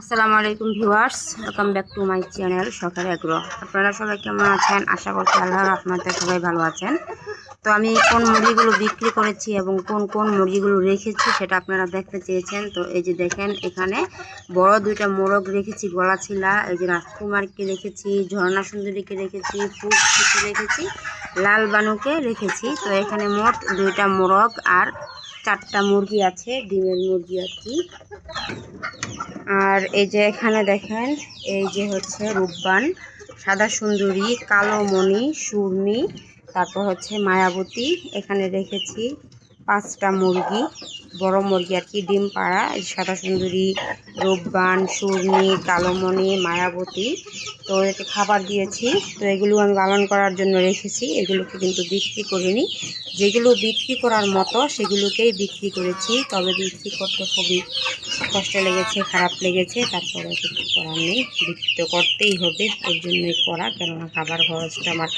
আসসালামু আলাইকুম viewers welcome back to my channel Sakal agro. আপনারা সবাই কেমন আছেন? আশা করছি আল্লাহ রহমতে সবাই ভালো আছেন। তো আমি কোন মুরগিগুলো বিক্রি করেছি এবং কোন কোন মুরগিগুলো রেখেছি সেটা আপনারা দেখতে চেয়েছেন। তো এই যে দেখেন, এখানে বড় দুইটা মোরগ রেখেছি গলাছিলা এই যে রাজকুমারকে রেখেছি, ঝর্ণা সুন্দরীকে রেখেছি ফুককে রেখেছি, লাল বানুকে রেখেছি। তো এখানে মোট দুইটা মোরগ আর চারটা মুরগি আছে, ডিমের মুরগি আর কি। আর এই যে এখানে দেখেন, এই যে হচ্ছে রূপবান, সাদা সুন্দরী, কালো মণি, সুরমি, তারপর হচ্ছে মায়াবতী, এখানে রেখেছি পাঁচটা মুরগি, বড় মুরগি আর কি, ডিম পাড়া সাদা সুন্দরী, রূপবান, সুরমি কালোমণি মায়াবতী। তো এতে খাবার দিয়েছি। তো এগুলো আমি পালন করার জন্য রেখেছি। এগুলোকে কিন্তু বিক্রি করিনি। যেগুলো বিক্রি করার মতো, সেগুলোকেই বিক্রি করেছি। তবে বিক্রি করতে খুবই কষ্ট লেগেছে, খারাপ লেগেছে। তারপরে কিছু করার নেই। বিক্রি তো করতেই হবে, ওর জন্যই করা। কেননা খাবার খরচটা আমার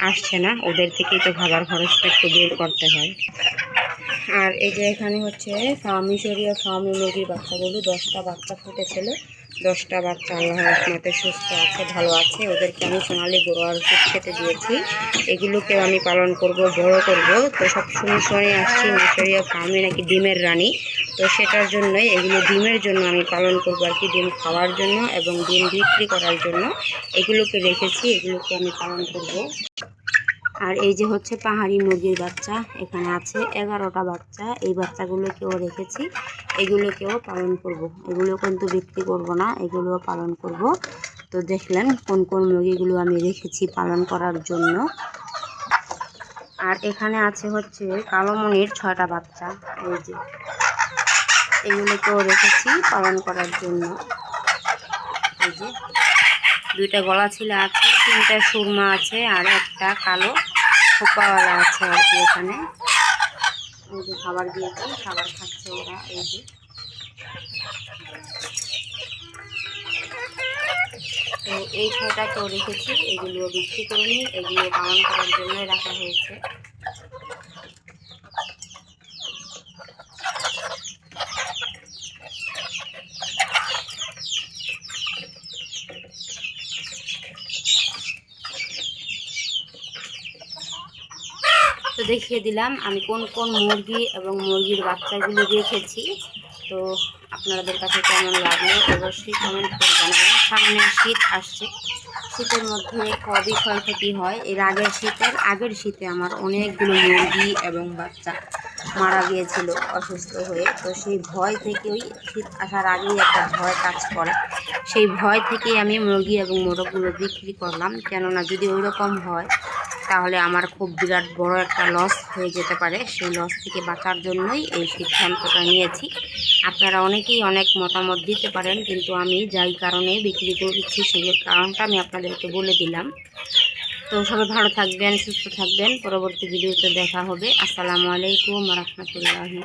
আসছে না। ওদের থেকেই তো খাবার খরচটা একটু বের করতে হয়। আর এই যে এখানে হচ্ছে মিশরীয় ফার্মি মুরগির বাচ্চাগুলো দশটা বাচ্চা ফুটেছিল। দশটা বাচ্চা আল্লাহ রহমতে সুস্থ আছে, ভালো আছে। ওদেরকে আমি সোনালি গরুয়ার ওষুধ খেতে দিয়েছি। এগুলোকেও আমি পালন করব, বড় করব। তো সব শুনে শুনে আসছি মিশরীয় ফার্মে নাকি ডিমের রানী। তো সেটার জন্যই, এগুলো ডিমের জন্য আমি পালন করব আর কি, ডিম খাওয়ার জন্য এবং ডিম বিক্রি করার জন্য। এগুলোকে রেখেছি, এগুলোকে আমি পালন করব। আর এই যে হচ্ছে পাহাড়ি মুরগির বাচ্চা, এখানে আছে এগারোটা বাচ্চা। এই বাচ্চাগুলোকেও রেখেছি। এগুলোকেও পালন করব। এগুলো কিন্তু বিক্রি করব না, এগুলোও পালন করব। তো দেখলেন কোন কোন মুরগিগুলো আমি রেখেছি পালন করার জন্য। আর এখানে আছে হচ্ছে কালোমণির ছয়টা বাচ্চা। এই যে এগুলোকেও রেখেছি পালন করার জন্য। এই যে দুইটা গলা ছিল আছে, তিনটা সুরমা আছে, আর একটা কালো খোপাওয়ালা আছে আর কি এখানে। ওই যে খাবার দিয়েছে, খাবার খাচ্ছে ওরা, এই যে। তো এই ছটাকেও রেখেছি, এগুলো বিক্রি করিনি, এগুলো পালন করার জন্যই রাখা হয়েছে। তো দেখিয়ে দিলাম, আমি কোন কোন মুরগি এবং মুরগির বাচ্চাগুলো রেখেছি। তো আপনাদের কাছে কেমন লাগল অবশ্যই কমেন্ট করে জানাবেন। সামনে শীত আসছে। শীতের মধ্যে কবই ক্ষয়ক্ষতি হয়? এর আগের শীতের, আগের শীতে আমার অনেকগুলো মুরগি এবং বাচ্চা মারা গিয়েছিল অসুস্থ হয়ে। তো সেই ভয় থেকেই শীত আসার আগেই একটা ভয় কাজ করে। সেই ভয় থেকেই আমি মুরগি এবং মোরগগুলো বিক্রি করলাম। কেননা যদি ওই রকম হয় তাহলে আমার খুব বিরাট বড় একটা লস হয়ে যেতে পারে। সেই লস থেকে বাঁচার জন্যই এই সিদ্ধান্তটা নিয়েছি। আপনারা অনেকেই অনেক মতামত দিতে পারেন, কিন্তু আমি যাই কারণে বিক্রি করছি সেই কারণটা আমি আপনাদেরকে বলে দিলাম। তো সবাই ভালো থাকবেন, সুস্থ থাকবেন। পরবর্তী ভিডিওতে দেখা হবে। আসসালামু আলাইকুম রহমতুল্লাহি